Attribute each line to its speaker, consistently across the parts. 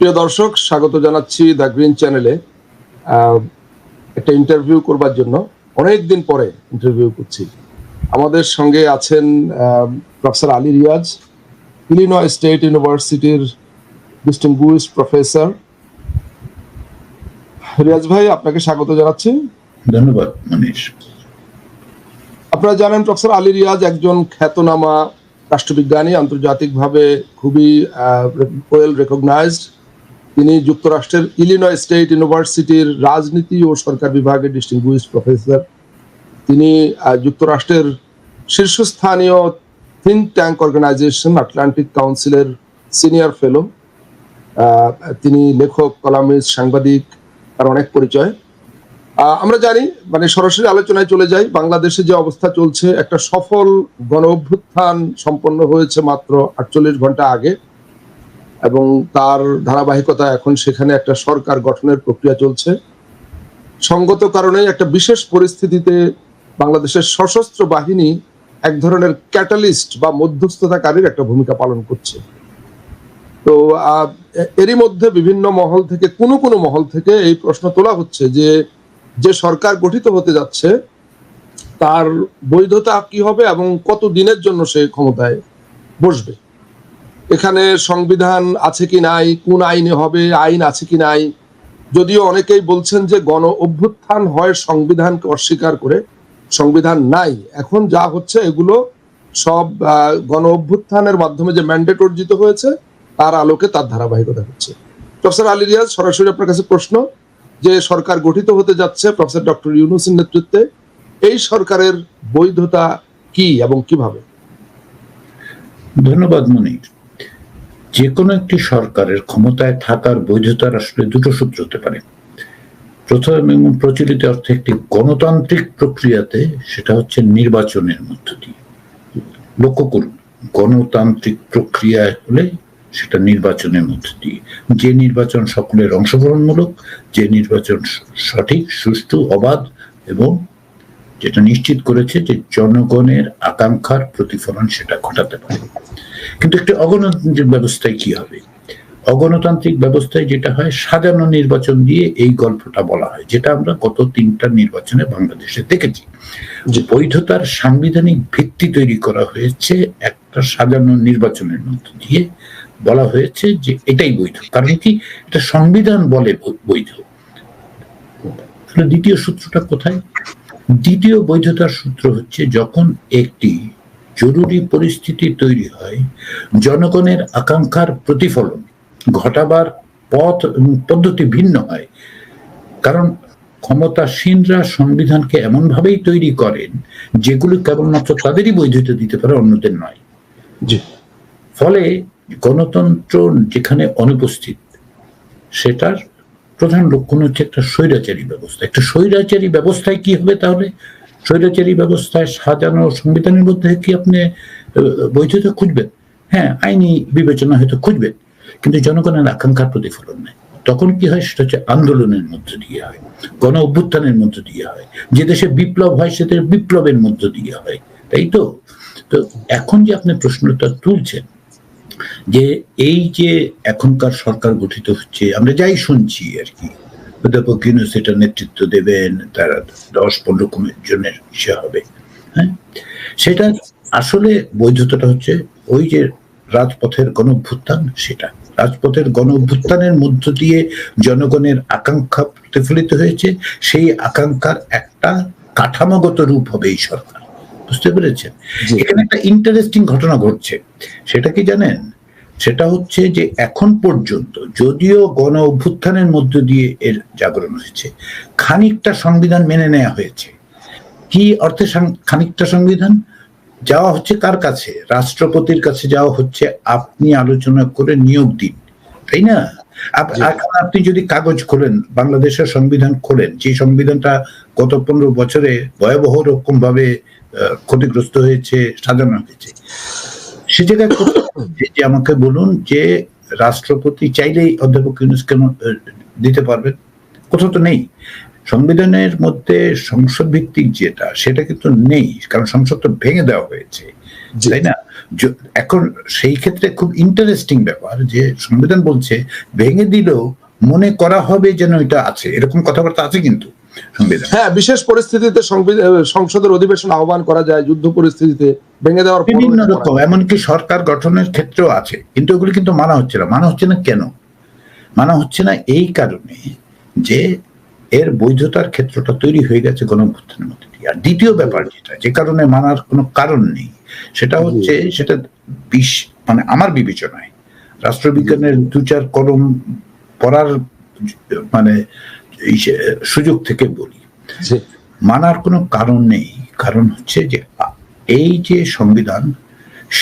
Speaker 1: প্রিয় দর্শক স্বাগত জানাচ্ছি দ্য গ্রিন চ্যানেলে একটা ইন্টারভিউ করবার জন্য। অনেক দিন পরে ইন্টারভিউ করছি। আমাদের সঙ্গে আছেন professor Ali Riaz Illinois State ইউনিভার্সিটির ডিস্টিংগুইশ প্রফেসর রিয়াজ ভাই আপনাকে স্বাগত জানাচ্ছি।
Speaker 2: ধন্যবাদ মনীষ।
Speaker 1: আপনারা জানেন প্রফেসর আলী রিয়াজ একজন খ্যাতনামা রাষ্ট্রবিজ্ঞানী আন্তর্জাতিকভাবে খুবই ওয়েল রেকগনাইজড তিনি যুক্তরাষ্ট্রের ইলিনয় স্টেট ইউনিভার্সিটির রাজনীতি ও সরকার বিভাগের ডিস্টিংগুইশ প্রফেসর তিনি যুক্তরাষ্ট্রের শীর্ষস্থানীয় থিঙ্ক ট্যাঙ্ক অর্গানাইজেশন আটলান্টিক কাউন্সিলের সিনিয়র ফেলো তিনি লেখক কলামিস্ট সাংবাদিক, তার অনেক পরিচয়। আমরা জানি মানে সরাসরি আলোচনায় চলে যাই, বাংলাদেশে যে অবস্থা চলছে, একটা সফল গণ অভ্যুত্থান সম্পন্ন হয়েছে মাত্র আটচল্লিশ ঘণ্টা আগে। এবং তার ধারাবাহিকতা এখন সেখানে একটা সরকার গঠনের প্রক্রিয়া চলছে। সঙ্গত কারণে একটা বিশেষ পরিস্থিতিতে বাংলাদেশের সশস্ত্র বাহিনী এক ধরনের ক্যাটালিস্ট বা মধ্যস্থতাকারীর একটা ভূমিকা পালন করছে। তো এরই মধ্যে বিভিন্ন মহল থেকে, কোনো কোনো মহল থেকে এই প্রশ্ন তোলা হচ্ছে যে যে সরকার গঠিত হতে যাচ্ছে, তার বৈধতা কি হবে এবং কত দিনের জন্য সে ক্ষমতায় বসবে? এখানে সংবিধান আছে কি নাই, কোন আইনে হবে, আইন আছে কি নাই। যদিও অনেকেই বলছেন যে গণ অভ্যুত্থান হয় সংবিধানকে অস্বীকার করে, সংবিধান নাই। এখন যা হচ্ছে এগুলো সব গণ অভ্যুত্থানের মাধ্যমে যে ম্যান্ডেট অর্জিত হয়েছে, তার আলোকে তার ধারাবাহিকতা হচ্ছে। প্রফেসর আলী রিয়াজ, সরাসরি আপনার কাছে প্রশ্ন, যে সরকার গঠিত হতে যাচ্ছে প্রফেসর ডক্টর ইউনুসের নেতৃত্বে, এই সরকারের বৈধতা কি এবং কীভাবে?
Speaker 2: ধন্যবাদ, মনির। যে কোনো একটি সরকারের ক্ষমতায় থাকার বৈধতার আসলে দুটো সূত্র হতে পারে। প্রথম এবং প্রচলিত অর্থে একটি গণতান্ত্রিক প্রক্রিয়াতে সেটা হচ্ছে নির্বাচনের মধ্য দিয়ে। লক্ষ্য করুন, গণতান্ত্রিক প্রক্রিয়া হলে সেটা নির্বাচনের মধ্য দিয়ে। যে নির্বাচন সকলের অংশগ্রহণমূলক, যে নির্বাচন সঠিক, সুষ্ঠু, অবাধ এবং যেটা নিশ্চিত করেছে যে জনগণের আকাঙ্ক্ষার প্রতিফলন সেটা ঘটাতে পারে। কিন্তু একটি অগণতান্ত্রিক ব্যবস্থায় কি হবে? অগণতান্ত্রিক ব্যবস্থায় যেটা হয়, সাজানো নির্বাচন দিয়ে এই গল্পটা বলা হয়, যেটা আমরা গত তিনটা নির্বাচনে বাংলাদেশে দেখেছি। যে বৈধতার সাংবিধানিক ভিত্তি তৈরি করা হয়েছে, একটা সাজানো নির্বাচনের মধ্য দিয়ে বলা হয়েছে যে এটাই বৈধ। কারণ কি? এটা সংবিধান বলে বৈধ। দ্বিতীয় সূত্রটা কোথায়? দ্বিতীয় বৈধতার সূত্র হচ্ছে যখন একটি জরুরি পরিস্থিতি তৈরি হয় জনগণের আকাঙ্ক্ষার প্রতিফলন ঘটাবার পথ পদ্ধতি ভিন্ন হয়। কারণ ক্ষমতাসীনরা সংবিধানকে এমনভাবেই তৈরি করেন যেগুলো কেবলমাত্র তাদেরই বৈধতা দিতে পারে অন্যদের নয়। ফলে গণতন্ত্র যেখানে অনুপস্থিত সেটার প্রধান লক্ষণ হচ্ছে একটা স্বৈরাচারী ব্যবস্থা। একটা স্বৈরাচারী ব্যবস্থায় কি হবে তাহলে? স্বৈরাচারী ব্যবস্থায় সাজানো, সংবিধানের মধ্যে কি আপনি বৈধতা খুঁজবেন? হ্যাঁ আইনি বিবেচনা হয়তো খুঁজবেন, কিন্তু জনগণের আকাঙ্ক্ষার প্রতিফলন নেই। তখন কি হয়? সেটা হচ্ছে আন্দোলনের মধ্য দিয়ে হয়, গণ অভ্যুত্থানের মধ্য দিয়ে হয়, যে দেশে বিপ্লব হয় সেটা বিপ্লবের মধ্য দিয়ে হয়, তাই তো? তো এখন যে আপনি প্রশ্নটা তুলছেন, যে এই যে এখনকার সরকার গঠিত হচ্ছে, আমরা যাই শুনছি আর কি অধ্যাপক ইউনুস এটা নেতৃত্ব দেবেন তারা দশ পনেরো জনের ইসে হবে হ্যাঁ? সেটা আসলে বৈধতাটা হচ্ছে ওই যে রাজপথের গণ অভ্যুত্থান সেটা রাজপথের গণ অভ্যুত্থানের মধ্য দিয়ে জনগণের আকাঙ্ক্ষা প্রতিফলিত হয়েছে সেই আকাঙ্ক্ষার একটা কাঠামোগত রূপ হবে এই সরকার বুঝতে পেরেছেন? এখানে একটা ইন্টারেস্টিং ঘটনা ঘটছে সেটা কি জানেন? সেটা হচ্ছে যে এখন পর্যন্ত যদিও গণ অভ্যুত্থানের মধ্য দিয়ে এর জাগরণ হয়েছে খানিকটা সংবিধান মেনে নেওয়া হয়েছে। কি অর্থে খানিকটা সংবিধান? যাওয়া হচ্ছে কার কাছে? রাষ্ট্রপতির কাছে যাওয়া হচ্ছে আপনি আলোচনা করে নিয়োগ দিন তাই না? এখন আপনি যদি কাগজ খোলেন বাংলাদেশের সংবিধান খোলেন যে সংবিধানটা গত পনেরো বছরে ভয়াবহ রকম ভাবে ক্ষতিগ্রস্ত হয়েছে সাজানো হয়েছে সে জায়গায় যে- আমাকে বলুন যে রাষ্ট্রপতি চাইলেই অধ্যাপক ইউনুস কেন দিতে পারবেন? কোথাও তো নেই। সংবিধানের মধ্যে সংসদ ভিত্তিক যেটা সেটা কিন্তু নেই কারণ সংসদ তো ভেঙে দেওয়া হয়েছে তাই না? এখন সেই ক্ষেত্রে খুব ইন্টারেস্টিং ব্যাপার যে সংবিধান বলছে ভেঙে দিলেও মনে করা হবে যেন এটা আছে এরকম কথাবার্তা আছে কিন্তু।
Speaker 1: হ্যাঁ বিশেষ পরিস্থিতিতে সংসদের অধিবেশন আহ্বান করা যায় যুদ্ধ পরিস্থিতিতে ভেঙে দেওয়ার
Speaker 2: বিভিন্ন রকম এমনকি সরকার গঠনের ক্ষেত্রেও আছে কিন্তু ওগুলি কিন্তু মানা হচ্ছে না। মানা হচ্ছে না কেন? মানা হচ্ছে না এই কারণে যে এর বৈধতার ক্ষেত্রটা তৈরি হয়ে গেছে গণঅভ্যুত্থানের মধ্যে আর দ্বিতীয় ব্যাপার যেটা যে কারণে মানার কোনো কারণ নেই সেটা হচ্ছে সেটা বিশ মানে আমার বিবেচনায় রাষ্ট্রবিজ্ঞানের দু চার কলম পড়ার মানে সুযোগ থেকে বলি।
Speaker 1: জি,
Speaker 2: মানার কোনো কারণ নেই। কারণ হচ্ছে যে এই যে সংবিধান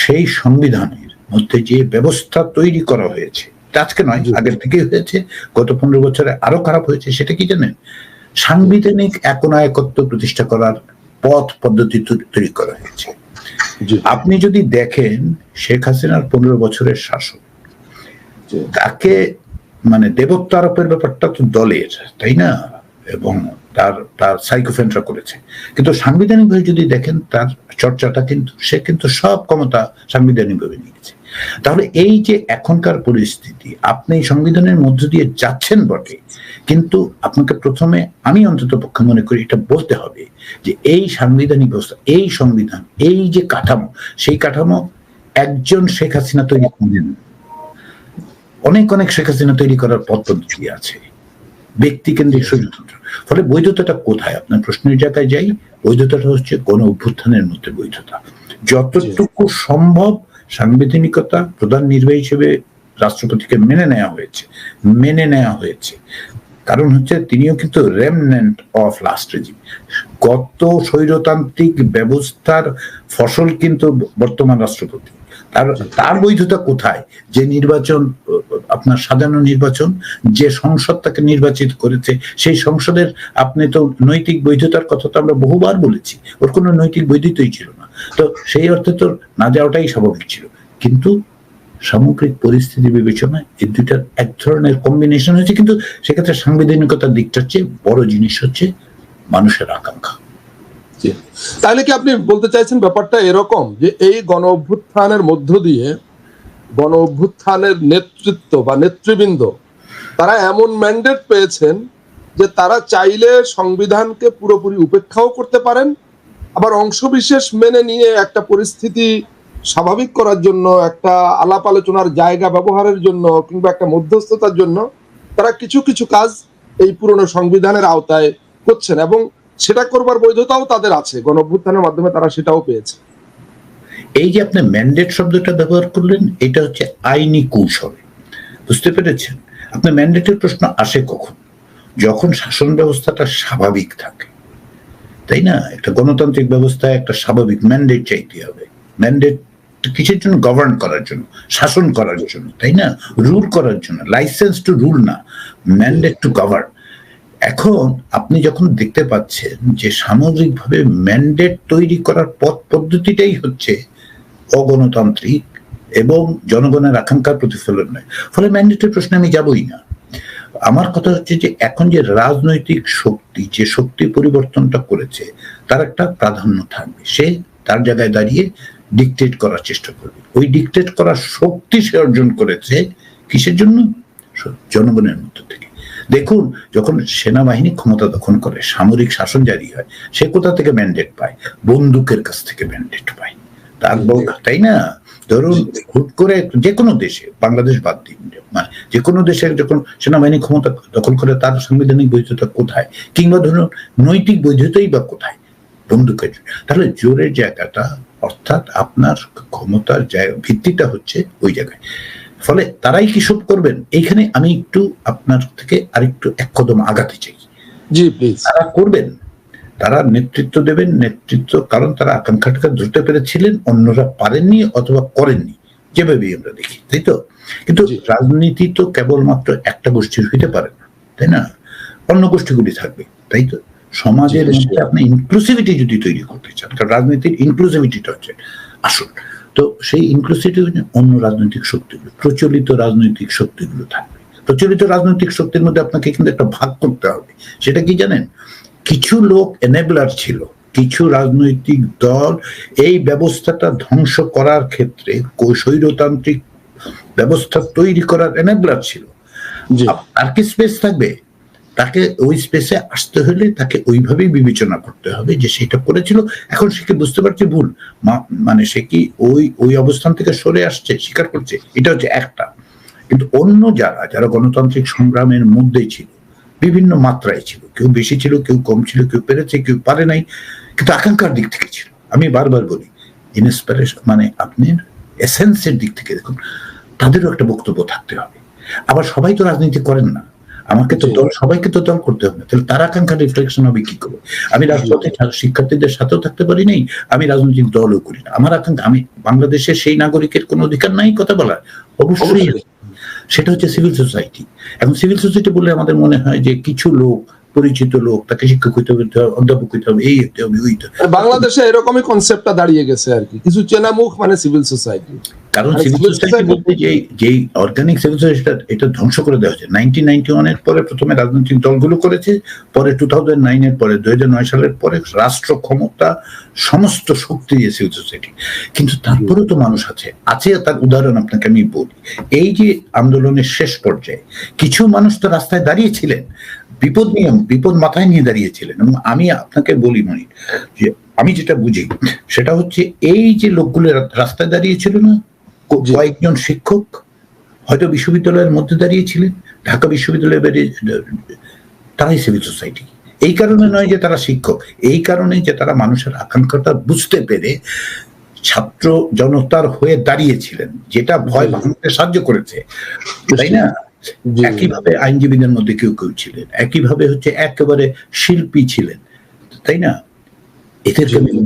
Speaker 2: সেই সংবিধানের মধ্যে যে ব্যবস্থা তৈরি করা হয়েছে আজকে নয় আগের থেকে হয়েছে গত পনেরো বছরে আরও খারাপ হয়েছে সেটা কি জানেন? সাংবিধানিক একনায়কত্ব প্রতিষ্ঠা করার পথ পদ্ধতি তৈরি করা হয়েছে। আপনি যদি দেখেন শেখ হাসিনার পনেরো বছরের শাসন তাকে মানে দেবত্ব আরোপের ব্যাপারটা তো দলের, তাই না? এবং তার তার সাইকোফেন্টরা করেছে। কিন্তু সাংবিধানিকভাবে যদি দেখেন, তার চর্চাটা কিন্তু, সে কিন্তু সব ক্ষমতা সাংবিধানিকভাবে নিয়েছে তাহলে এই যে এখনকার পরিস্থিতি, আপনি সংবিধানের মধ্য দিয়ে যাচ্ছেন বটে, কিন্তু আপনাকে প্রথমে আমি অন্তত পক্ষে মনে করি এটা বলতে হবে যে এই সাংবিধানিক ব্যবস্থা, এই সংবিধান, এই যে কাঠামো, সেই কাঠামো একজন শেখ হাসিনা তৈরি করেন অনেক অনেক শেখ হাসিনা তৈরি করার পথ পদ্ধতি আছে। ব্যক্তি কেন্দ্রিক ষড়যন্ত্র ফলে বৈধতাটা কোথায়? আপনার প্রশ্নের জায়গায় যাই। বৈধতাটা হচ্ছে কোন অভ্যুত্থানের মধ্যে বৈধতা। যতটুকু সম্ভব সাংবিধানিকতা প্রধান নির্বাহী হিসেবে রাষ্ট্রপতিকে মেনে নেওয়া হয়েছে। মেনে নেওয়া হয়েছে। কারণ হচ্ছে তিনিও কিন্তু রেমনেন্ট অফ লাস্ট রেজিম গত স্বৈরতান্ত্রিক ব্যবস্থার ফসল কিন্তু বর্তমান রাষ্ট্রপতি। তার তার বৈধতা কোথায়? যে নির্বাচন, আপনার সাধারণ নির্বাচন, যে সংসদ তাকে নির্বাচিত করেছে, সেই সংসদের আপনি তো নৈতিক বৈধতার কথা তো আমরা বহুবার বলেছি। ওর কোনো নৈতিক বৈধতাই ছিল না। তো সেই অর্থে তো না যাওয়াটাই স্বাভাবিক ছিল। কিন্তু সামগ্রিক পরিস্থিতি বিবেচনায় এই দুইটার এক ধরনের কম্বিনেশন হয়েছে। কিন্তু সেক্ষেত্রে সাংবিধানিকতার দিকটা হচ্ছে বড় জিনিস হচ্ছে মানুষের আকাঙ্ক্ষা।
Speaker 1: তাহলে কি আপনি বলতে চাইছেন ব্যাপারটা এরকম যে এই গণ অভ্যুত্থানের মধ্য দিয়ে গণ অভ্যুত্থানের নেতৃত্ব বা নেতৃবৃন্দ, তারা এমন ম্যান্ডেট পেয়েছেন যে তারা চাইলে সংবিধানকে পুরোপুরি উপেক্ষাও করতে পারেন, আবার অংশবিশেষ মেনে নিয়ে একটা পরিস্থিতি স্বাভাবিক করার জন্য, একটা আলাপ আলোচনার জায়গা ব্যবহারের জন্য কিংবা একটা মধ্যস্থতার জন্য তারা কিছু কিছু কাজ এই পুরনো সংবিধানের আওতায় করছেন এবং সেটা করবার বৈধতাও তাদের আছে। গণ মাধ্যমে তারা সেটাও পেয়েছে।
Speaker 2: এই যে আপনি ম্যান্ডেট শব্দটা ব্যবহার করলেন, এটা হচ্ছে আইনি কৌশল। বুঝতে পেরেছেন? আপনার ম্যান্ডেটের প্রশ্ন আসে কখন? যখন শাসন ব্যবস্থাটা স্বাভাবিক থাকে। তাই না? একটা গণতান্ত্রিক ব্যবস্থায় একটা স্বাভাবিক ম্যান্ডেট চাইতে হবে। ম্যান্ডেট কিসের জন্য? গভর্ন করার জন্য, শাসন করার জন্য, তাই না? রুল করার জন্য। লাইসেন্স টু রুল না। ম্যান্ডেট টু গভর্ন এখন আপনি যখন দেখতে পাচ্ছেন যে সামগ্রিকভাবে ম্যান্ডেট তৈরি করার পথ পদ্ধতিটাই হচ্ছে অগণতান্ত্রিক এবং জনগণের আকাঙ্ক্ষার প্রতিফলন নয়। ফলে ম্যান্ডেটের প্রশ্নে আমি যাবই না। আমার কথা হচ্ছে যে এখন যে রাজনৈতিক শক্তি, যে শক্তি পরিবর্তনটা করেছে, তার একটা প্রাধান্য থাকবে। সে তার জায়গায় দাঁড়িয়ে ডিকটেট করার চেষ্টা করবে। ওই ডিকটেট করার শক্তি সে অর্জন করেছে কিসের জন্য? জনগণের মধ্য থেকে। দেখুন, যখন সেনাবাহিনী ক্ষমতা দখল করে, সামরিক শাসন জারি হয়, সে কোথা থেকে ম্যান্ডেট পায়? বন্দুকের কাছ থেকে ম্যান্ডেট পায়। তার তাই না? ধরুন, হুট করে যে কোনো দেশে, বাংলাদেশ বাদ দিন মানে যে কোনো দেশের যখন সেনাবাহিনী ক্ষমতা দখল করে, তার সাংবিধানিক বৈধতা কোথায়? কিংবা ধরুন, নৈতিক বৈধতাই বা কোথায়? বন্দুকের তাহলে জোরের জায়গাটা, অর্থাৎ আপনার ক্ষমতার ভিত্তিটা হচ্ছে ওই জায়গায়। ফলে তারাই কি সব করবেন? এইখানে আমি একটু আপনার থেকে আরেকটু এক কদম আগাতে চাই।
Speaker 1: জি প্লিজ
Speaker 2: তারা করবেন। তারা নেতৃত্ব দেবেন। নেতৃত্ব কারণ তারা আকাঙ্ক্ষাটাকে ধরতে পেরেছিলেন অন্যরা পারেননি অথবা করেননি। যেভাবেই আমরা দেখি তাই তো? কিন্তু। রাজনীতি তো কেবলমাত্র একটা গোষ্ঠীর হইতে পারে না তাই না? অন্য গোষ্ঠীগুলি থাকবে তাই তো? সমাজের মধ্যে আপনি ইনক্লুসিভিটি যদি তৈরি করতে চান কারণ রাজনীতির ইনক্লুসিভিটিটা হচ্ছে আসল। তো সেই ইনক্লুসিভিটি অন্য রাজনৈতিক শক্তিগুলো প্রচলিত রাজনৈতিক শক্তিগুলো থাকবে। প্রচলিত রাজনৈতিক শক্তির মধ্যে আপনাকে কিন্তু একটা ভাগ করতে হবে। সেটা কি জানেন? কিছু লোক এনেবলার ছিল কিছু রাজনৈতিক দল এই ব্যবস্থাটা ধ্বংস করার ক্ষেত্রে কো- স্বৈরতান্ত্রিক ব্যবস্থা তৈরি করার এনেবলার ছিল। আর কি স্পেস থাকবে? তাকে ওই স্পেসে আসতে হলে তাকে ওইভাবেই বিবেচনা করতে হবে যে সেটা করেছিল। এখন সে কি বুঝতে পারছে? ভুল। মানে সে কি ওই ওই অবস্থান থেকে সরে আসছে, স্বীকার করছে? এটা হচ্ছে একটা। কিন্তু অন্য যারা যারা গণতান্ত্রিক সংগ্রামের মধ্যে ছিল, বিভিন্ন মাত্রায় ছিল, কেউ বেশি ছিল, কেউ কম ছিল, কেউ পেরেছে, কেউ পারে নাই, কিন্তু আকাঙ্ক্ষার দিক থেকে ছিল। আমি বারবার বলি ইনস্পিরেশন মানে আপনি এসেন্সের দিক থেকে দেখুন, তাদেরও একটা বক্তব্য থাকতে হবে। আবার সবাই তো রাজনীতি করেন না। আমাকে তো দল সবাইকে তো দল করতে হবে তাহলে তার আকাঙ্ক্ষা রিফ্লেকশন হবে কি করে? আমি রাজপথে শিক্ষার্থীদের সাথেও থাকতে পারি নাই আমি রাজনৈতিক দলও করি না। আমার আকাঙ্ক্ষা আমি বাংলাদেশের সেই নাগরিকের কোনো অধিকার নাই কথা বলার। অবশ্যই। সেটা হচ্ছে সিভিল সোসাইটি এখন সিভিল সোসাইটি বলে আমাদের মনে হয় যে কিছু লোক পরিচিত লোক তাকে শিক্ষক হইতে হবে অধ্যাপক হইতে হবে এই হতে হবে ওই।
Speaker 1: বাংলাদেশে এরকমই কনসেপ্টটা দাঁড়িয়ে গেছে আর কি। কিছু চেনা মুখ মানে সিভিল সোসাইটি
Speaker 2: কারণ সিভিল সোসাইটি বলতে যে যেই অর্গানিক সিভিল সোসাইটি এটা ধ্বংস করে দেওয়া হয়েছে। নাইনটিন নাইনটি ওয়ানের পরে প্রথমে রাজনৈতিক দলগুলো করেছে পরে টু থাউজেন্ড নাইনের পরে দুই হাজার নয় সালের পরে রাষ্ট্র ক্ষমতা সমস্ত শক্তি দিয়ে সিভিল সোসাইটি কিন্তু তারপরেও তো মানুষ আছে। আছে তার উদাহরণ আপনাকে আমি বলি। এই যে আন্দোলনের শেষ পর্যায়ে কিছু মানুষ তো রাস্তায় দাঁড়িয়েছিলেন। বিপদ নিয়ে বিপদ মাথায় নিয়ে দাঁড়িয়েছিলেন। এবং আমি আপনাকে বলি মনি যে আমি যেটা বুঝি সেটা হচ্ছে এই যে লোকগুলো রাস্তায় দাঁড়িয়েছিল না। কয়েকজন শিক্ষক হয়তো বিশ্ববিদ্যালয়ের মধ্যে দাঁড়িয়েছিলেন ঢাকা বিশ্ববিদ্যালয়ে বেরিয়ে তারাই সিভিল সোসাইটি এই কারণে নয় যে তারা শিক্ষক এই কারণে যে তারা মানুষের আকাঙ্ক্ষাটা বুঝতে পেরে ছাত্র জনতার হয়ে দাঁড়িয়েছিলেন যেটা ভয়। ভাঙতে সাহায্য করেছে। তাই না? একইভাবে আইনজীবীদের মধ্যে কেউ কেউ ছিলেন একইভাবে হচ্ছে একেবারে শিল্পী ছিলেন তাই না? এদেরকে
Speaker 1: জি।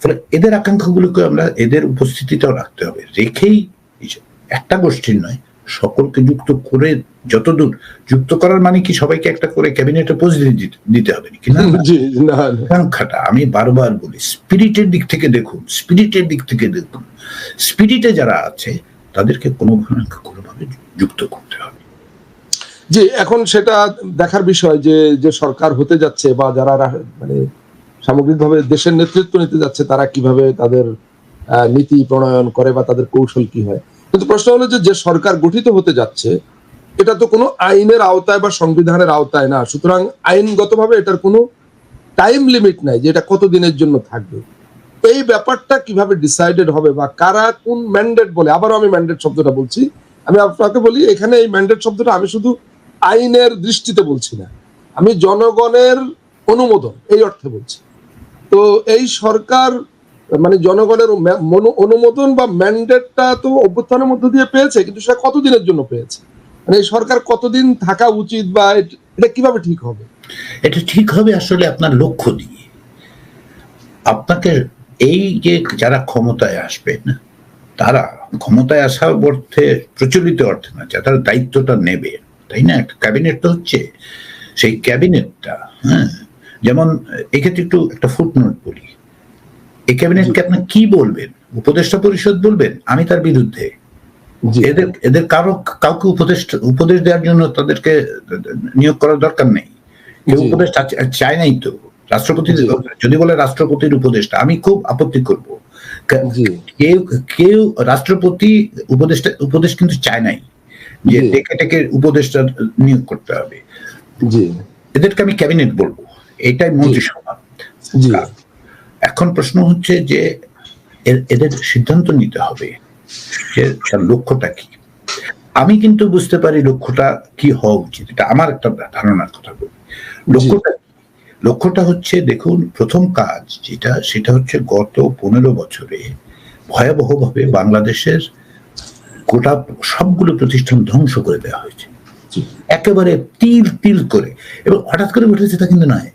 Speaker 2: ফলে এদের আকাঙ্ক্ষাগুলোকে আমরা এদের উপস্থিতিটাও রাখতে হবে। রেখেই একটা গোষ্ঠীর নয় সকলকে যুক্ত করে যতদূর যুক্ত করার মানে কি সবাইকে একটা করে ক্যাবিনেটে পোস্ট দিতে হবে। আকাঙ্ক্ষাটা আমি বারবার বলি স্পিরিটের দিক থেকে দেখুন স্পিরিটের দিক থেকে দেখুন। স্পিরিটে যারা আছে তাদেরকে কোনোভাবে কোনোভাবে যুক্ত করতে হবে।
Speaker 1: জি এখন সেটা দেখার বিষয় যে যে সরকার হতে যাচ্ছে বা যারা মানে সামগ্রিকভাবে দেশের নেতৃত্ব নিতে যাচ্ছে, তারা কীভাবে তাদের নীতি প্রণয়ন করে বা তাদের কৌশল কি হয়। কিন্তু প্রশ্ন হলো যে যে সরকার গঠিত হতে যাচ্ছে, এটা তো কোনো আইনের আওতায় বা সংবিধানের আওতায় না। সুতরাং আইনগতভাবে এটার কোনো টাইম লিমিট নাই যে এটা কতদিনের জন্য থাকবে। এই ব্যাপারটা কীভাবে ডিসাইডেড হবে বা কারা কোন ম্যান্ডেট বলে, আবারও আমি ম্যান্ডেট শব্দটা বলছি। আমি আপনাকে বলি, এখানে এই ম্যান্ডেট শব্দটা আমি শুধু আইনের দৃষ্টিতে বলছি না। আমি জনগণের অনুমোদন, এই অর্থে বলছি। তো এই সরকার মানে জনগণের অনুমোদন বা ম্যান্ডেটটা তো অভ্যুত্থানের মধ্য দিয়ে পেয়েছে, কিন্তু সেটা কতদিনের জন্য পেয়েছে? মানে এই সরকার কতদিন থাকা উচিত বা এটা কীভাবে ঠিক হবে?
Speaker 2: এটা ঠিক হবে আসলে আপনার লক্ষ্য দিয়ে আপনাকে এই যে যারা ক্ষমতায় আসবেন, তারা ক্ষমতায় আসা অর্থে প্রচলিত অর্থে না যারা দায়িত্বটা নেবে, তাই না? ক্যাবিনেট তো হচ্ছে, সেই ক্যাবিনেটটা হ্যাঁ যেমন এক্ষেত্রে একটু একটা ফুটনোট বলি। এই ক্যাবিনেটকে আপনি কি বলবেন? উপদেষ্টা পরিষদ বলবেন? আমি তার বিরুদ্ধে। এদের এদের কারও কাউকে উপদেশ উপদেশ দেওয়ার জন্য তাদেরকে নিয়োগ করার দরকার নেই। কেউ। উপদেশ চায় নাই তো। রাষ্ট্রপতি যদি বলে রাষ্ট্রপতির উপদেষ্টা আমি খুব আপত্তি করব। কেউ কেউ রাষ্ট্রপতি উপদেষ্টা উপদেশ কিন্তু চায় নাই যে। ডেকে ডেকে উপদেশটা নিয়োগ করতে হবে। এদেরকে আমি ক্যাবিনেট বলব। এটাই মন্ত্রিসভা এখন প্রশ্ন হচ্ছে যে এদের সিদ্ধান্ত নিতে হবে যে তার লক্ষ্যটা কি। আমি কিন্তু বুঝতে পারি লক্ষ্যটা কি হওয়া উচিত এটা আমার একটা ধারণার কথা বলি। লক্ষ্যটা লক্ষ্যটা হচ্ছে দেখুন প্রথম কাজ যেটা সেটা হচ্ছে গত পনেরো বছরে ভয়াবহভাবে বাংলাদেশের গোটা সবগুলো প্রতিষ্ঠান ধ্বংস করে দেওয়া হয়েছে। একেবারে তিল তিল করে। এবং হঠাৎ করে উঠেছে তা কিন্তু নয়।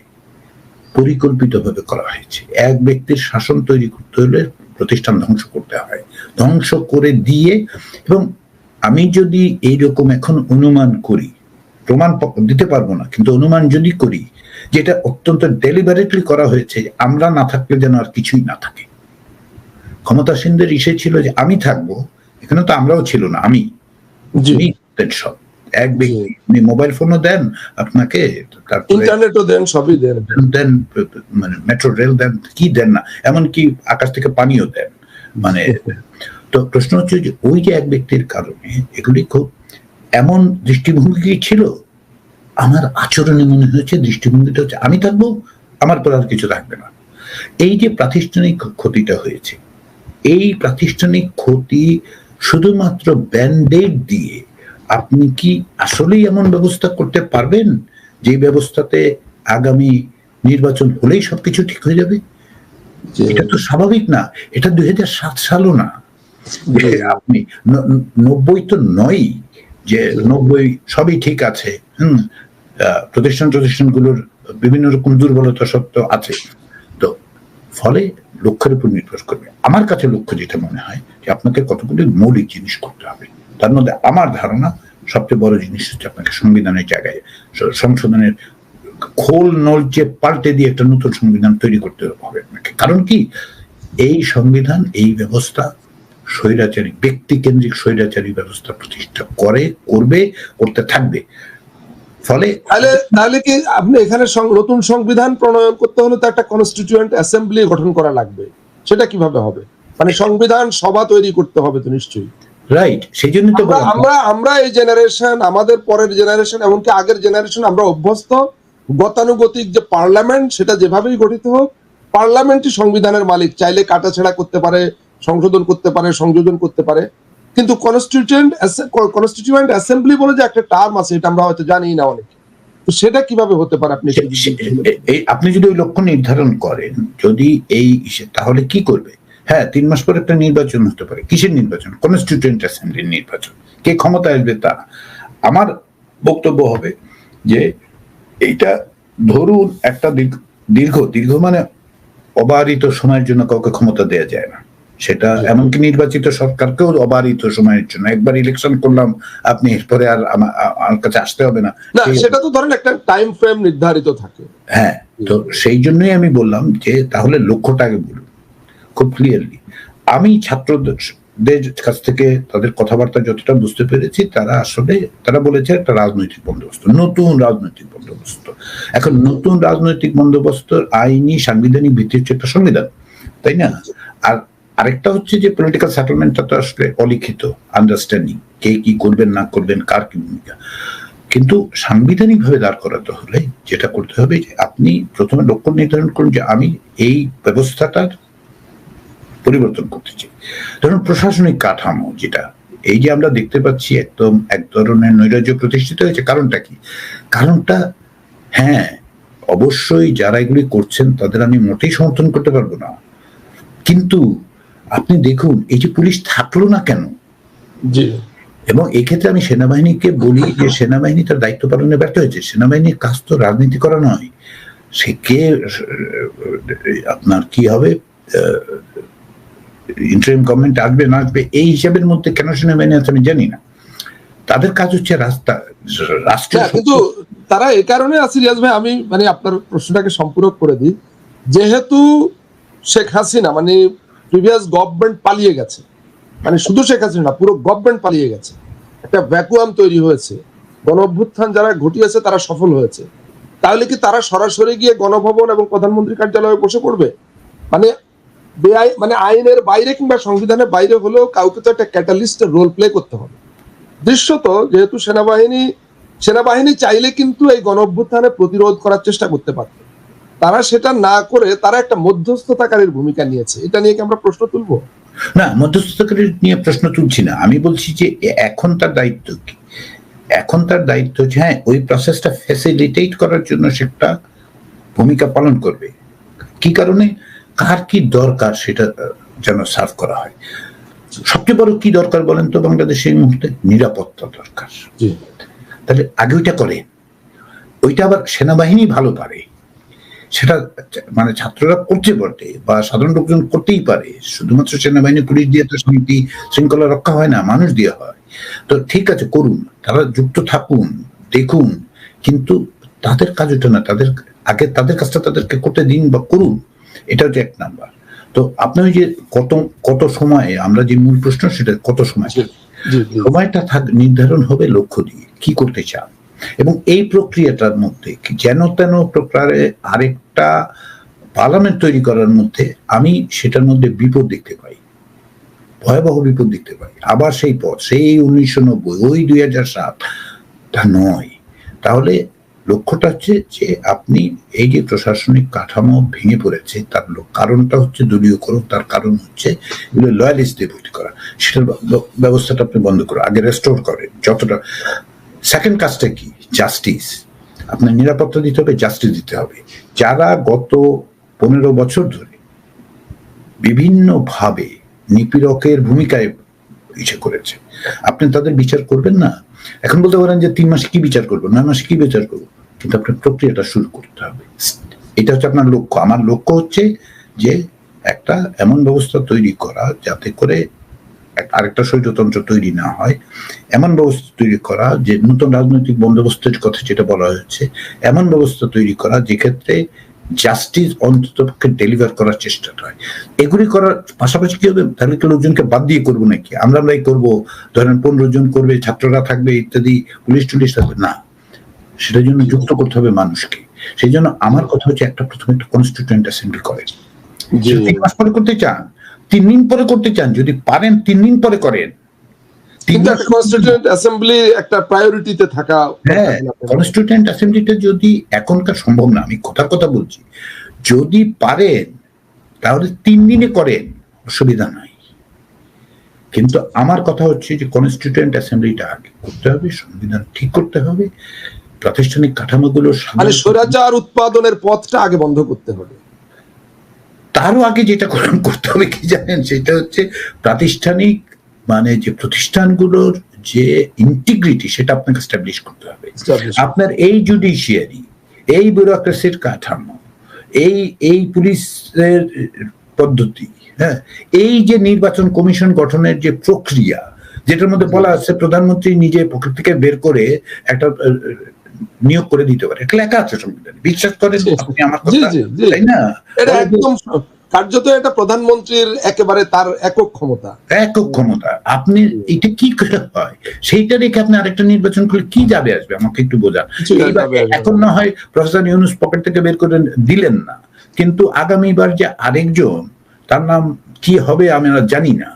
Speaker 2: পরিকল্পিতভাবে করা হয়েছে। এক ব্যক্তির শাসন তৈরি করতে হলে প্রতিষ্ঠান ধ্বংস করতে হয়। ধ্বংস করে দিয়ে এবং আমি যদি এইরকম এখন অনুমান করি প্রমাণ দিতে পারব না কিন্তু অনুমান যদি করি যেটা অত্যন্ত ডেলিভারেটলি করা হয়েছে আমরা না থাকলে যেন আর কিছুই না থাকে। ক্ষমতাসীনদের ইসে ছিল যে আমি থাকব এখানে তো আমরাও ছিল না আমি। সব এক ব্যক্তি মোবাইল ফোনও দেন আপনাকে
Speaker 1: ইন্টারনেটও দেন সবই দেন।
Speaker 2: দেন মানে মেট্রো রেল দেন কি দেন না এমনকি আকাশ থেকে পানিও দেন মানে তো প্রশ্ন হচ্ছে যে ওই যে এক ব্যক্তির কারণে এগুলি খুব এমন দৃষ্টিভঙ্গি কি ছিল? আমার আচরণে মনে হয়েছে দৃষ্টিভঙ্গিটা হচ্ছে আমি থাকব আমার পর আর কিছু থাকবে না। এই যে প্রাতিষ্ঠানিক ক্ষতিটা হয়েছে এই প্রাতিষ্ঠানিক ক্ষতি শুধুমাত্র ব্যান্ডেড দিয়ে আপনি কি আসলেই এমন ব্যবস্থা করতে পারবেন? যে ব্যবস্থাতে আগামী নির্বাচন হলেই সবকিছু ঠিক হয়ে যাবে? এটা তো স্বাভাবিক না। এটা দুই হাজার সাত সালও না। আপনি নব্বই তো নয় যে নব্বই সবই ঠিক আছে হম? প্রতিষ্ঠান প্রতিষ্ঠানগুলোর বিভিন্ন রকম দুর্বলতা সত্ত্বেও আছে। তো ফলে লক্ষ্যের উপর নির্ভর করবে। আমার কাছে লক্ষ্য যেটা মনে হয় যে আপনাকে কতগুলি মৌলিক জিনিস করতে হবে। তার মধ্যে আমার ধারণা সবচেয়ে বড় জিনিস হচ্ছে আপনাকে সংবিধানের জায়গায় সংশোধনের খোল নলচে পাল্টে দিয়ে একটা নতুন সংবিধান তৈরি করতে হবে আপনাকে। কারণ কি? এই সংবিধান, এই ব্যবস্থা স্বৈরাচারী ব্যক্তি কেন্দ্রিক স্বৈরাচারী ব্যবস্থা প্রতিষ্ঠা করে, করবে, করতে থাকবে। ফলে
Speaker 1: তাহলে তাহলে কি আপনি এখানে নতুন সংবিধান প্রণয়ন করতে হলে তো একটা কনস্টিটিউয়েন্ট অ্যাসেম্বলি গঠন করা লাগবে। সেটা কীভাবে হবে? মানে সংবিধান সভা তৈরি করতে হবে তো নিশ্চয়ই।
Speaker 2: রাইট সেই জন্য তো
Speaker 1: আমরা- আমরা এই জেনারেশন আমাদের পরের জেনারেশন এমনকি আগের জেনারেশন আমরা অভ্যস্ত। গতানুগতিক যে পার্লামেন্ট সেটা যেভাবেই গঠিত হোক পার্লামেন্টই সংবিধানের মালিক। চাইলে কাটাছেড়া করতে পারে সংশোধন করতে পারে সংযোজন করতে পারে। কিন্তু কনস্টিটিউয়েন্ট কনস্টিটিউয়েন্ট অ্যাসেম্বলি বলে যে একটা টার্ম আছে এটা আমরা হয়তো জানি না অনেকে। তো সেটা কীভাবে হতে পারে আপনি
Speaker 2: আপনি যদি ওই লক্ষ্য নির্ধারণ করেন যদি এই তাহলে কি করবে? হ্যাঁ তিন মাস পর একটা নির্বাচন হতে পারে। কিসের নির্বাচন? কনস্টিটিউয়েন্ট অ্যাসেম্বলির নির্বাচন। কে ক্ষমতা আসবে তা। আমার বক্তব্য হবে যে এইটা ধরুন একটা দীর্ঘ- দীর্ঘ মানে অবারিত সময়ের জন্য কাউকে ক্ষমতা দেওয়া যায় না। সেটা এমনকি নির্বাচিত সরকারকেও অবারিত সময়ের জন্য। একবার ইলেকশন করলাম আপনি এরপরে আর আমার কাছে আসতে হবে না।
Speaker 1: না সেটা তো ধরেন একটা টাইম ফ্রেম নির্ধারিত থাকে।
Speaker 2: হ্যাঁ তো সেই জন্যই আমি বললাম যে তাহলে লক্ষ্যটা আগে বলুন। খুব ক্লিয়ারলি আমি ছাত্রদের কাছ থেকে তাদের কথাবার্তা যতটা বুঝতে পেরেছি, তারা আসলে, তারা বলেছে একটা রাজনৈতিক বন্দোবস্ত, নতুন রাজনৈতিক বন্দোবস্ত। এখন নতুন রাজনৈতিক বন্দোবস্ত আইনি, সাংবিধানিক ভিত্তি হচ্ছে একটা সংবিধান, তাই না? আর আরেকটা হচ্ছে যে পলিটিক্যাল সেটেলমেন্টটা তো আসলে অলিখিত আন্ডারস্ট্যান্ডিং কে কি করবেন, না করবেন, কার কি ভূমিকা। কিন্তু সাংবিধানিক ভাবে দাঁড় করাতে হলে যেটা করতে হবে যে আপনি প্রথমে লক্ষ্য নির্ধারণ করুন যে আমি এই ব্যবস্থাটার পরিবর্তন করতে চাই ধরুন প্রশাসনিক কাঠামো যেটা এই যে আমরা দেখতে পাচ্ছি একদম এক ধরনের নৈরাজ্য প্রতিষ্ঠিত হয়েছে। কারণটা কি? কারণটা হ্যাঁ অবশ্যই যারা এগুলি করছেন তাদের আমি মোটেই সমর্থন করতে পারব না। কিন্তু আপনি দেখুন এই যে পুলিশ থাকল না কেন? এবং এক্ষেত্রে আমি সেনাবাহিনীকে বলি যে সেনাবাহিনী তার দায়িত্ব পালনে ব্যর্থ হয়েছে। সেনাবাহিনীর কাজ তো রাজনীতি করা নয়। সে কে আপনার কি হবে? ইন্টারিম গভর্নমেন্ট আসবে না আসবে, এই হিসাবের মধ্যে কেন শুনে মেনে আছে আমি জানি না। তাদের কাজ হচ্ছে রাস্তা রাষ্ট্র
Speaker 1: কিন্তু তারা এ কারণে আছে, রিয়াজ ভাই, আমি মানে আপনার প্রশ্নটাকে সম্পূরক করে দিই। যেহেতু শেখ হাসিনা মানে প্রিভিয়াস গভর্নমেন্ট পালিয়ে গেছে মানে শুধু শেখ হাসিনা পুরো গভর্নমেন্ট পালিয়ে গেছে। একটা ভ্যাকুয়াম তৈরি হয়েছে গণ অভ্যুত্থান যারা ঘটিয়েছে তারা সফল হয়েছে। তাহলে কি তারা সরাসরি গিয়ে গণভবন এবং প্রধানমন্ত্রী কার্যালয়ে বসে পড়বে? মানে মানে আইনের বাইরে কিংবা সংবিধানের বাইরে হলেও কাউকে তো একটা ক্যাটালিস্টের রোল প্লে করতে হবে। দৃশ্যত যেহেতু সেনাবাহিনী সেনাবাহিনী চাইলে কিন্তু এই গণঅভ্যুত্থানে প্রতিরোধ করার চেষ্টা করতে পারত। তারা সেটা না করে তারা একটা মধ্যস্থতাকারীর ভূমিকা নিয়েছে। এটা নিয়ে কি আমরা প্রশ্ন তুলবো?
Speaker 2: না মধ্যস্থতাকারী নিয়ে প্রশ্ন তুলছি না। আমি বলছি যে এখন তার দায়িত্ব কি? এখন তার দায়িত্ব হচ্ছে হ্যাঁ ওই প্রসেসটা ফ্যাসিলিটেট করার জন্য সেটা ভূমিকা পালন করবে। কি কারণে? কার কি দরকার সেটা যেন সার্ভ করা হয়? সবচেয়ে বড় কি দরকার বলেন তো বাংলাদেশে এই মুহূর্তে? নিরাপত্তা দরকার। তাহলে আগে ওইটা করে। ওইটা আবার সেনাবাহিনী ভালো পারে। সেটা মানে ছাত্ররা করতে বটে বা সাধারণ লোকজন করতেই পারে। শুধুমাত্র সেনাবাহিনী পুলিশ দিয়ে তো শান্তি শৃঙ্খলা রক্ষা হয় না মানুষ দিয়ে হয়। তো ঠিক আছে করুন। তারা যুক্ত থাকুন দেখুন। কিন্তু তাদের কাজ ওটা না। তাদের আগে তাদের কাজটা তাদেরকে করতে দিন বা করুন। এটা হচ্ছে এক নাম্বার। তো আপনি ওই যে কত কত সময়ে আমরা যে মূল প্রশ্ন সেটা কত সময়? সময়টা থাক নির্ধারণ হবে লক্ষ্য দিয়ে কি করতে চান? এবং এই প্রক্রিয়াটার মধ্যে যেন তেন প্রকারে আরেকটা পার্লামেন্ট তৈরি করার মধ্যে আমি সেটার মধ্যে বিপদ দেখতে পাই। ভয়াবহ বিপদ দেখতে পাই। আবার সেই পথ সেই উনিশশো নব্বই ওই দুই হাজার সাত তা নয়। তাহলে লক্ষ্যটা হচ্ছে যে আপনি এই যে প্রশাসনিক কাঠামো ভেঙে পড়েছে, তার কারণটা হচ্ছে দলীয় দলীয়করণ তার কারণ হচ্ছে এগুলো লয়ালিস্টদের ভর্তি করা। সেটার ব্যবস্থাটা আপনি বন্ধ করুন, আগে রেস্টোর করেন। যতটা সেকেন্ড কাজটা কি? জাস্টিস আপনার নিরাপত্তা দিতে হবে জাস্টিস দিতে হবে। যারা গত পনেরো বছর ধরে বিভিন্নভাবে নিপীড়কের ভূমিকায় ইচ্ছে করেছে, আপনি তাদের বিচার করবেন না? এখন বলতে পারেন যে তিন মাসে কি বিচার করব, নয় মাসে কি বিচার করব? কিন্তু আপনার প্রক্রিয়াটা শুরু করতে হবে। এটা হচ্ছে আপনার লক্ষ্য। আমার লক্ষ্য হচ্ছে যে একটা এমন ব্যবস্থা তৈরি করা যাতে করে আরেকটা স্বৈরতন্ত্র তৈরি না হয়। এমন ব্যবস্থা তৈরি করা যে নতুন রাজনৈতিক বন্দোবস্তের কথা যেটা বলা হয়েছে, এমন ব্যবস্থা তৈরি করা যেক্ষেত্রে জাস্টিস অন্তত পক্ষে ডেলিভার করার চেষ্টাটা হয়। এগুলি করার পাশাপাশি কি হবে? তাহলে কি লোকজনকে বাদ দিয়ে করব নাকি? আমরা আমরাই করব। ধরেন পনেরো জন করবে, ছাত্ররা থাকবে ইত্যাদি, পুলিশ টুলিশ থাকবে। না। সেটার জন্য যুক্ত করতে হবে মানুষকে। সেই জন্য আমার কথা হচ্ছে একটা প্রথমে একটা কনস্টিটিউয়েন্ট অ্যাসেম্বলি করেন তিন মাস পরে করতে চান তিন দিন পরে করতে চান যদি পারেন তিন দিন পরে করেন।
Speaker 1: কনস্টিটিউয়েন্ট অ্যাসেম্বলি একটা প্রায়োরিটিতে থাকা
Speaker 2: হ্যাঁ কনস্টিটিউয়েন্ট অ্যাসেম্বলিটা যদি এখনকার সম্ভব না আমি কথার কথা বলছি যদি পারেন তাহলে তিন দিনে করেন অসুবিধা নাই। কিন্তু আমার কথা হচ্ছে যে কনস্টিটিউয়েন্ট অ্যাসেম্বলিটা আগে করতে হবে সংবিধান ঠিক করতে হবে প্রাতিষ্ঠানিক কাঠামোগুলো
Speaker 1: মানে স্বৈরাচার উৎপাদনের পথটা আগে বন্ধ করতে হবে।
Speaker 2: তারও আগে যেটা করণ করতে হবে কি জানেন? সেটা হচ্ছে প্রাতিষ্ঠানিক মানে যে প্রতিষ্ঠানগুলোর যে ইন্টিগ্রিটি সেটা আপনাকে স্টাবলিশ করতে হবে। আপনার এই জুডিশিয়ারি এই ব্যুরোক্রেসির কাঠামো এই এই পুলিশের পদ্ধতি হ্যাঁ? এই যে নির্বাচন কমিশন গঠনের যে প্রক্রিয়া যেটার মধ্যে বলা আছে প্রধানমন্ত্রী নিজে পকেট থেকে বের করে একটা নিয়োগ করে দিতে পারে। এটা লেখা আছে সংবিধানে। বিশ্বাস করেন আপনি আমার কথা। তাই না?
Speaker 1: এটা একদম কার্যত এটা প্রধানমন্ত্রীর একেবারে তার একক ক্ষমতা।
Speaker 2: একক ক্ষমতা। আপনি এটা কি করে হয়? সেইটা রেখে আপনি আরেকটা নির্বাচন করলে কি যাবে আসবে? আমাকে একটু বোঝান। এখন না হয় প্রফেসর ইউনুস পকেট থেকে বের করে দিলেন না। কিন্তু আগামীবার যে আরেকজন তার নাম কি হবে আমি জানি না।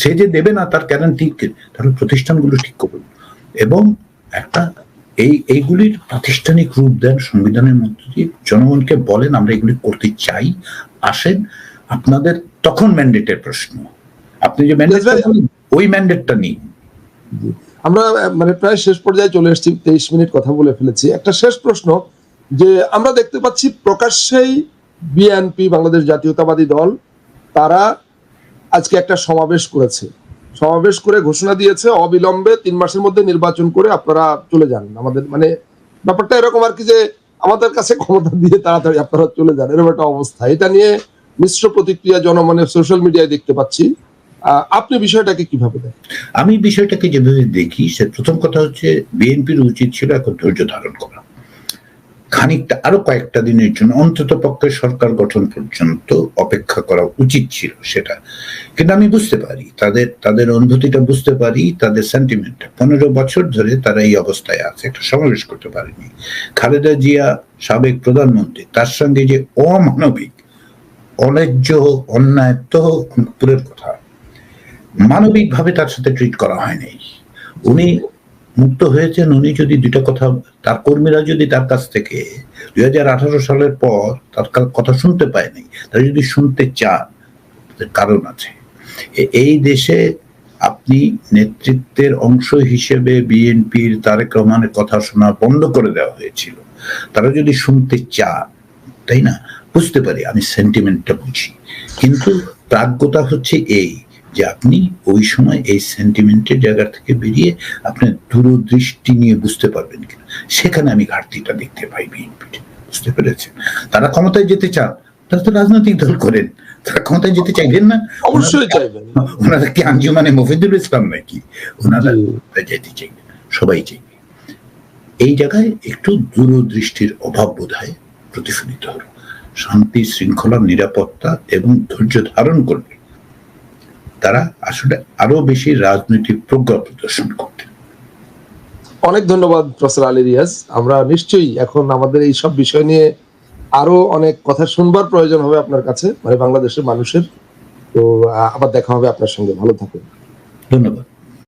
Speaker 2: সে যে দেবে না তার গ্যারান্টি তাহলে প্রতিষ্ঠানগুলো ঠিক করুন। এবং একটা এই এইগুলির প্রাতিষ্ঠানিক রূপ দেন সংবিধানের মধ্য দিয়ে। জনগণকে বলেন আমরা এগুলি করতে চাই। আসেন আপনাদের তখন ম্যান্ডেটের প্রশ্ন। আপনি যে ম্যান্ডেটটা
Speaker 1: Yes,
Speaker 2: ওই ম্যান্ডেটটা নিন।
Speaker 1: আমরা মানে প্রায় শেষ পর্যায়ে চলে এসেছি তেইশ মিনিট কথা বলে ফেলেছি। একটা শেষ প্রশ্ন যে আমরা দেখতে পাচ্ছি প্রকাশ্যেই বিএনপি বাংলাদেশ জাতীয়তাবাদী দল তারা আজকে একটা সমাবেশ করেছে। সমাবেশ করে ঘোষণা দিয়েছে অবিলম্বে তিন মাসের মধ্যে নির্বাচন করে আপনারা চলে যান। আমাদের মানে ব্যাপারটা এরকম আর কি যে আমাদের কাছে ক্ষমতা দিয়ে তাড়াতাড়ি আপনারা চলে যান, এরকম একটা অবস্থা। এটা নিয়ে মিশ্র প্রতিক্রিয়া জনমনে সোশ্যাল মিডিয়ায় দেখতে পাচ্ছি। আপনি বিষয়টাকে কীভাবে দেখেন?
Speaker 2: আমি বিষয়টাকে যেভাবে দেখি, সে প্রথম কথা হচ্ছে, বিএনপির উচিত ছিল এখন ধৈর্য ধারণ করা। খানিকটা আরও কয়েকটা দিনের জন্য অন্তত পক্ষে সরকার গঠন পর্যন্ত অপেক্ষা করা উচিত ছিল সেটা। কিন্তু আমি বুঝতে পারি, তাদের তাদের অনুভূতিটা বুঝতে পারি, তাদের সেন্টিমেন্টটা পনেরো বছর ধরে তারা এই অবস্থায় আছে, একটা সমাবেশ করতে পারেনি। খালেদা জিয়া সাবেক প্রধানমন্ত্রী, তার সঙ্গে যে অমানবিক অন্যায্য অন্যায় তো পুরের কথা, মানবিকভাবে তার সাথে ট্রিট করা হয়নি। উনি মুক্ত হয়েছেন উনি যদি দুটা কথা, তার কর্মীরা যদি তার কাছ থেকে দুই হাজার আঠারো সালের পর তার কথা শুনতে পায়নি তারা যদি শুনতে চান কারণ আছে। এই দেশে আপনি নেতৃত্বের অংশ হিসেবে বিএনপির তারেক রহমানের কথা শোনা বন্ধ করে দেওয়া হয়েছিল। তারা যদি শুনতে চান, তাই না? বুঝতে পারি, আমি সেন্টিমেন্টটা বুঝি। কিন্তু প্রাজ্ঞতা হচ্ছে এই যে আপনি ওই সময় এই সেন্টিমেন্টের জায়গা থেকে বেরিয়ে আপনার দূরদৃষ্টি নিয়ে বুঝতে পারবেন কিনা। সেখানে আমি ঘাটতিটা দেখতে পাই বিএনপি বুঝতে পেরেছেন? তারা ক্ষমতায় যেতে চান তারা তো রাজনৈতিক দল করেন। তারা ক্ষমতায় যেতে চাইলেন না।
Speaker 1: অবশ্যই চাইবেন।
Speaker 2: ওনারা কি আঞ্জুমানে মফিদুল ইসলাম নাকি? ওনারা যেতে চাইবে সবাই চাইবে এই জায়গায় একটু দূরদৃষ্টির অভাব বোধ হয় প্রতিফলিত হলো। শান্তি শৃঙ্খলা নিরাপত্তা এবং ধৈর্য ধারণ করবে। তারা আসলে আরও বেশি রাজনৈতিক প্রজ্ঞা প্রদর্শন করতেন।
Speaker 1: অনেক ধন্যবাদ প্রফেসর আলী রিয়াজ। আমরা নিশ্চয়ই এখন আমাদের এই সব বিষয় নিয়ে আরও অনেক কথা শুনবার প্রয়োজন হবে আপনার কাছে মানে বাংলাদেশের মানুষের। তো আবার দেখা হবে আপনার সঙ্গে। ভালো থাকুন।
Speaker 2: ধন্যবাদ।